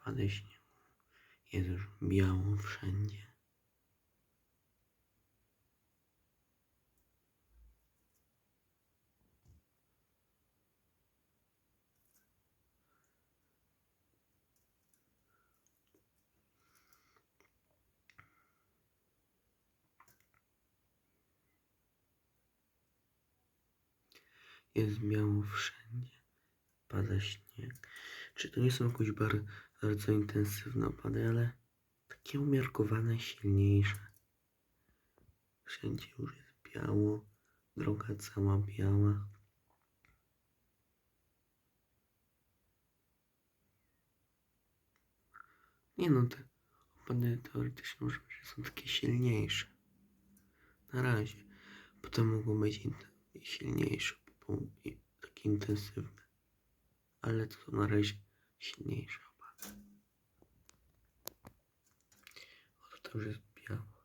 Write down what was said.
opady śniegu. Jest już biało wszędzie. Jest biało wszędzie. Pada śnieg. Czy to nie są jakoś bar- bardzo intensywne opady, ale takie umiarkowane, silniejsze. Wszędzie już jest biało. Droga cała biała. Nie no, te opady teoretycznie może być, są takie silniejsze. Na razie. Potem mogą być silniejsze, takie intensywne. Ale to na razie silniejsze opady. O, to już jest biało.